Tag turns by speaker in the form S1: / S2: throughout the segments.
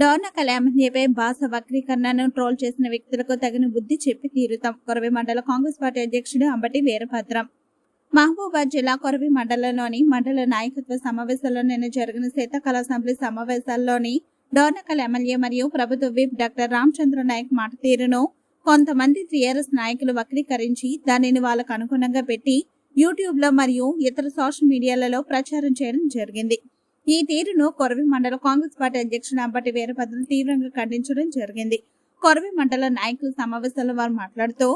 S1: డోర్నకల్ ఎమ్మెల్యేపై భాష వక్రీకరణను ట్రోల్ చేసిన వ్యక్తులకు తగిన బుద్ధి చెప్పి తీరుతాం. కొరవి మండల కాంగ్రెస్ పార్టీ అధ్యక్షుడు అంబటి వీరభద్రం. మహబూబాద్ జిల్లా కొరవి మండలంలోని మండల నాయకత్వ సమావేశంలో నిన్న జరిగిన శీతాకాల అసెంబ్లీ సమావేశాల్లోని డోర్నకల్ ఎమ్మెల్యే మరియు ప్రభుత్వ విప్ డాక్టర్ రామచంద్ర నాయక్ మాట తీరును కొంతమంది టీఆర్ఎస్ నాయకులు వక్రీకరించి దానిని వాళ్ళకు అనుగుణంగా పెట్టి యూట్యూబ్లో మరియు ఇతర సోషల్ మీడియాలలో ప్రచారం చేయడం జరిగింది. ఈ తీరును కొరవి మండల కాంగ్రెస్ పార్టీ అధ్యక్షుడు అంబటి వీరభద్రులు తీవ్రంగా ఖండించడం జరిగింది. కొరవి మండల నాయకుల సమావేశంలో వారు మాట్లాడుతూ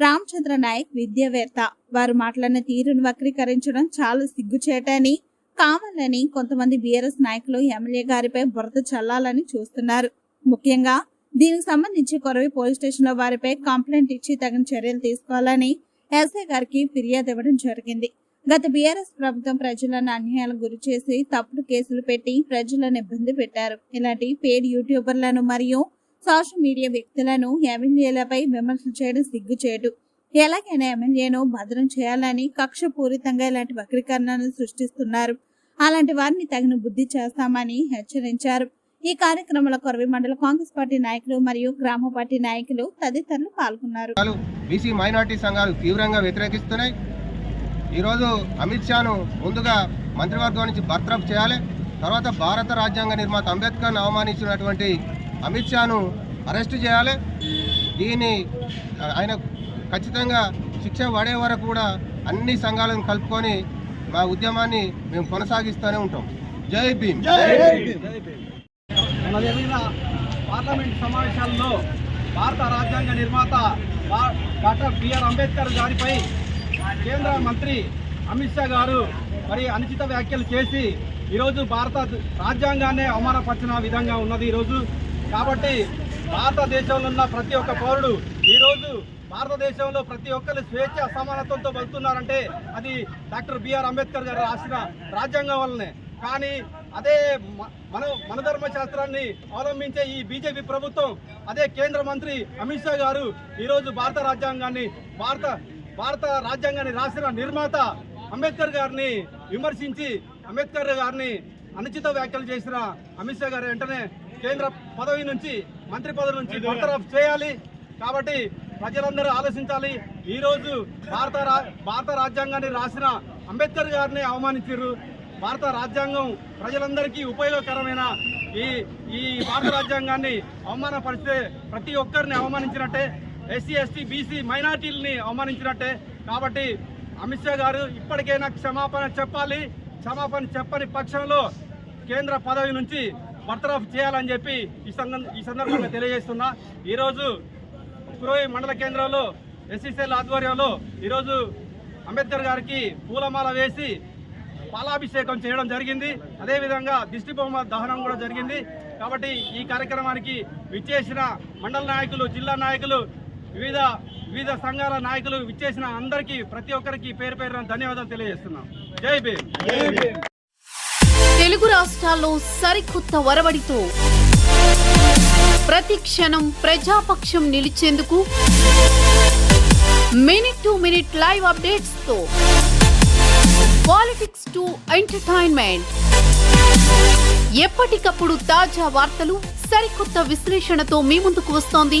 S1: రామచంద్ర నాయక్ విద్యావేత్త. వారు మాట్లాడిన తీరును వక్రీకరించడం చాలా సిగ్గుచేటని కావాలని కొంతమంది బీఆర్ఎస్ నాయకులు ఎమ్మెల్యే గారిపై బురద చల్లాలని చూస్తున్నారు. ముఖ్యంగా దీనికి సంబంధించి కొరవి పోలీస్ స్టేషన్లో వారిపై కంప్లైంట్ ఇచ్చి తగిన చర్యలు తీసుకోవాలని ఎస్ఐ గారికి ఫిర్యాదు ఇవ్వడం జరిగింది. గత బీఆర్ఎస్ ప్రభుత్వం ప్రజలను అన్యాయాలకు గురి చేసి తప్పుడు కేసులు పెట్టి ప్రజలను ఇబ్బంది పెట్టారు. ఇలాంటి పేడ్ యూట్యూబర్లను మరియు సోషల్ మీడియా వ్యక్తులను ఎమ్మెల్యేలపై విమర్శలు చేయడం సిగ్గుచేటు. ఎలాగైనా ఎమ్మెల్యేను భద్రం చేయాలని కక్షపూరితంగా ఇలాంటి వక్రీకరణను సృష్టిస్తున్నారు. అలాంటి వారిని తగిన బుద్ధి చేస్తామని హెచ్చరించారు. ఈ కార్యక్రమంలో కొరవి మండల కాంగ్రెస్ పార్టీ నాయకులు మరియు గ్రామ పార్టీ నాయకులు తదితరులు పాల్గొన్నారు.
S2: బీసీ మైనార్టీ సంఘాలు తీవ్రంగా వ్యతిరేకిస్తున్నాయి. ఈరోజు అమిత్ షాను ముందుగా మంత్రివర్గం నుంచి బర్తరఫ్ చేయాలి. తర్వాత భారత రాజ్యాంగ నిర్మాత అంబేద్కర్ను అవమానించినటువంటి అమిత్ షాను అరెస్ట్ చేయాలి. దీన్ని ఆయన ఖచ్చితంగా శిక్ష పడే వరకు కూడా అన్ని సంఘాలను కలుపుకొని మా ఉద్యమాన్ని మేము కొనసాగిస్తూనే ఉంటాం. జై భీమ్.
S3: జరిగిన పార్లమెంట్ సమావేశాల్లో భారత రాజ్యాంగ నిర్మాత డాక్టర్ బిఆర్ అంబేద్కర్ గారిపై కేంద్ర మంత్రి అమిత్ షా గారు మరి అనుచిత వ్యాఖ్యలు చేసి ఈరోజు భారత రాజ్యాంగాన్నే అవమానపరిచిన విధంగా ఉన్నది ఈరోజు. కాబట్టి భారతదేశంలో ఉన్న ప్రతి ఒక్క పౌరుడు ఈరోజు భారతదేశంలో ప్రతి ఒక్కరు స్వేచ్ఛ సమానత్వంతో బతుకున్నారంటే అది డాక్టర్ బిఆర్ అంబేద్కర్ గారు రాసిన రాజ్యాంగం వల్లనే. కానీ అదే మన మన ధర్మశాస్త్రాన్ని అవలంబించే ఈ బీజేపీ ప్రభుత్వం అదే కేంద్ర మంత్రి అమిత్ షా గారు ఈరోజు భారత రాజ్యాంగాన్ని భారత భారత రాజ్యాంగాన్ని రాసిన నిర్మాత అంబేద్కర్ గారిని విమర్శించి అంబేద్కర్ గారిని అనుచిత వ్యాఖ్యలు చేసిన అమిత్ షా గారు వెంటనే కేంద్ర పదవి నుంచి మంత్రి పదవి నుంచి బర్తరఫ్ చేయాలి. కాబట్టి ప్రజలందరూ ఆలోచించాలి. ఈరోజు భారత రా- భారత రాజ్యాంగాన్ని రాసిన అంబేద్కర్ గారిని అవమానించారు భారత రాజ్యాంగం ప్రజలందరికీ ఉపయోగకరమైన ఈ ఈ భారత రాజ్యాంగాన్ని అవమానపరిస్తే ప్రతి ఒక్కరిని అవమానించినట్టే ఎస్సీ ఎస్టీ బీసీ మైనార్టీలని అవమానించినట్టే. కాబట్టి అమిత్ షా గారు ఇప్పటికైనా క్షమాపణ చెప్పాలి. క్షమాపణ చెప్పని పక్షంలో కేంద్ర పదవి నుంచి బర్తరఫ్ చేయాలని చెప్పి ఈ ఈ సందర్భంగా తెలియజేస్తున్నా. ఈరోజు కురోయి మండల కేంద్రంలో ఎస్సీసీఎల్ ఆధ్వర్యంలో ఈరోజు అంబేద్కర్ గారికి పూలమాల వేసి పాలాభిషేకం చేయడం జరిగింది. అదేవిధంగా దిష్టి బొమ్మ దహనం కూడా జరిగింది. కాబట్టి ఈ కార్యక్రమానికి విచ్చేసిన మండల నాయకులు జిల్లా నాయకులు వివిధ వివిధ సంఘాల నాయకులు విచ్చేసిన అందరికీ ప్రతి ఒక్కరికి పేరు పేరున ధన్యవాదాలు తెలియజేస్తున్నాం. జై భీమ్.
S4: తెలుగు రాష్ట్రాల్లో సరికొత్త ఒరవడితో ప్రతి క్షణం ప్రజాపక్షం నిలిచేందుకు మినిట్ టు మినిట్ లైవ్ అప్డేట్స్తో పాలిటిక్స్ టు ఎంటర్టైన్మెంట్. ఎప్పటికప్పుడు తాజా వార్తలు సరికొత్త విశ్లేషణతో మీ ముందుకు వస్తోంది